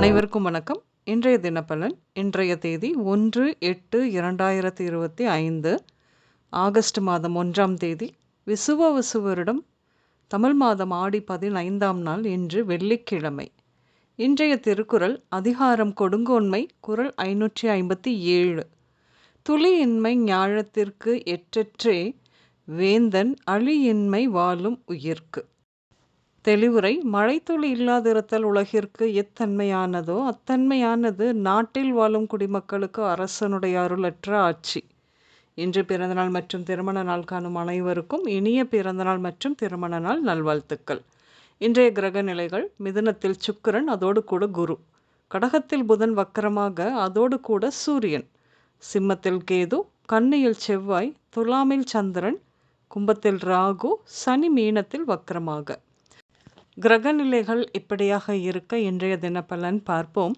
அனைவருக்கும் வணக்கம். இன்றைய தினப்பலன் இன்றைய தேதி ஒன்று எட்டு இரண்டாயிரத்தி இருபத்தி ஐந்து ஆகஸ்ட் மாதம் ஒன்றாம் தேதி விசுவ விசுவரிடம் தமிழ் மாதம் ஆடி பதினைந்தாம் நாள் இன்று வெள்ளிக்கிழமை. இன்றைய திருக்குறள் அதிகாரம் கொடுங்கோன்மை குரல் ஐநூற்றி ஐம்பத்தி ஏழு. துளியின்மை ஞாழத்திற்கு எற்றற்றே வேந்தன் அழியின்மை வாழும் உயிர்க்கு. தெளிவுரை மழைத்துளி இல்லாதிருத்தல் உலகிற்கு எத்தன்மையானதோ அத்தன்மையானது நாட்டில் வாழும் குடிமக்களுக்கு அரசனுடைய அருளற்ற ஆட்சி. இன்று பிறந்தநாள் மற்றும் திருமண நாள் காணும் அனைவருக்கும் இனிய பிறந்தநாள் மற்றும் திருமண நாள் நல்வாழ்த்துக்கள். இன்றைய கிரக நிலைகள் மிதுனத்தில் சுக்கிரன் அதோடு கூட குரு. கடகத்தில் புதன் வக்கரமாக அதோடு கூட சூரியன். சிம்மத்தில் கேது கன்னியில் செவ்வாய் துலாமில் சந்திரன் கும்பத்தில் ராகு சனி மீனத்தில் வக்கரமாக. கிரகநிலைகள் இப்படியாக இருக்க இன்றைய தினப்பலன் பார்ப்போம்.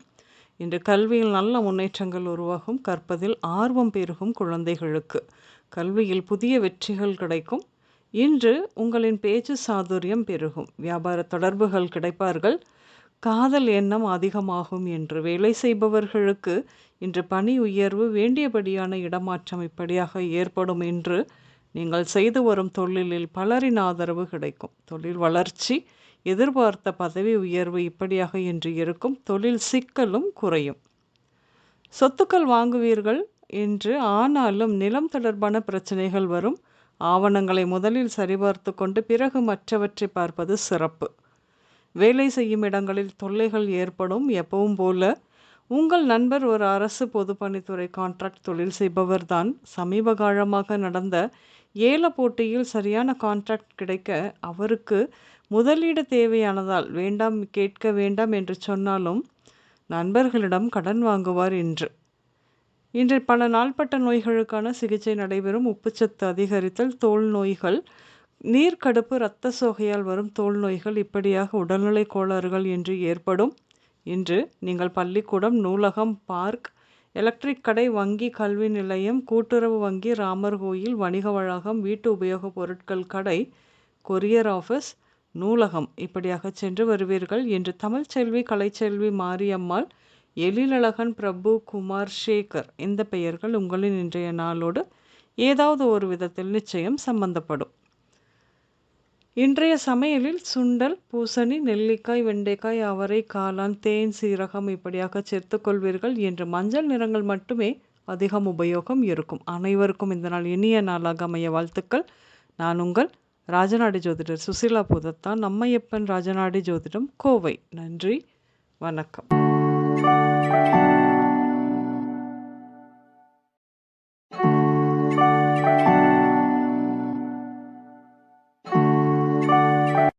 இன்று கல்வியில் நல்ல முன்னேற்றங்கள் உருவாகும். கற்பதில் ஆர்வம் பெருகும் குழந்தைகளுக்கு. கல்வியில் புதிய வெற்றிகள் கிடைக்கும். இன்று உங்களின் பேச்சு சாதுரியம் பெருகும். வியாபார தொடர்புகள் கிடைப்பார்கள். காதல் எண்ணம் அதிகமாகும் என்று வேலை செய்பவர்களுக்கு இன்று பணி உயர்வு வேண்டியபடியான இடமாற்றம் இப்படியாக ஏற்படும் என்று நீங்கள் செய்து வரும் தொழிலில் பலரின் ஆதரவு கிடைக்கும். தொழில் வளர்ச்சி எதிர்பார்த்த பதவி உயர்வு இப்படியாக இன்று இருக்கும். தொழில் சிக்கலும் குறையும். சொத்துக்கள் வாங்குவீர்கள் என்று ஆனாலும் நிலம் தொடர்பான பிரச்சனைகள் வரும். ஆவணங்களை முதலில் சரிபார்த்து கொண்டு பிறகு மற்றவற்றை பார்ப்பது சிறப்பு. வேலை செய்யும் இடங்களில் தொல்லைகள் ஏற்படும். எப்பவும் போல உங்கள் நண்பர் ஒரு அரசு பொதுப்பணித்துறை கான்ட்ராக்ட் தொழில் செய்பவர்தான். சமீப காலமாக நடந்த ஏல போட்டியில் சரியான கான்ட்ராக்ட் கிடைக்க அவருக்கு முதலீடு தேவையானதால் வேண்டாம் கேட்க வேண்டாம் என்று சொன்னாலும் நண்பர்களிடம் கடன் வாங்குவார் என்று. இன்று பல நாள்பட்ட நோய்களுக்கான சிகிச்சை நடைபெறும். உப்புச்சத்து அதிகரித்தல் தோல் நோய்கள் நீர்க்கடுப்பு இரத்த சோகையால் வரும் தோல் நோய்கள் இப்படியாக உடல்நிலை கோளாறுகள் என்று ஏற்படும். இன்று நீங்கள் பள்ளிக்கூடம் நூலகம் பார்க் எலக்ட்ரிக் கடை வங்கி கல்வி நிலையம் கூட்டுறவு வங்கி ராமர் கோயில் வணிக வளாகம் வீட்டு உபயோகப் பொருட்கள் கடை கொரியர் ஆஃபீஸ் நூலகம். இப்படியாக சென்று வருவீர்கள். என்று தமிழ்ச்செல்வி கலைச்செல்வி மாரியம்மாள் எழிலழகன் பிரபு குமார் சேகர். இந்த பெயர்கள் உங்களின் இன்றைய நாளோடு ஏதாவது ஒரு விதத்தில் நிச்சயம் சம்பந்தப்படும். இன்றைய சமையலில் சுண்டல் பூசணி நெல்லிக்காய் வெண்டைக்காய் அவரை காளான் தேன் சீரகம் இப்படியாக சேர்த்துக்கொள்வீர்கள் என்று மஞ்சள் நிறங்கள் மட்டுமே அதிகம் உபயோகம் இருக்கும். அனைவருக்கும் இந்த நாள் இனிய நாளாக அமைய வாழ்த்துக்கள். நான் உங்கள் ராஜநாடி ஜோதிடர் சுசிலா புதத்தான். நம்மையப்பன் ராஜநாடி ஜோதிடம் கோவை. நன்றி. வணக்கம்.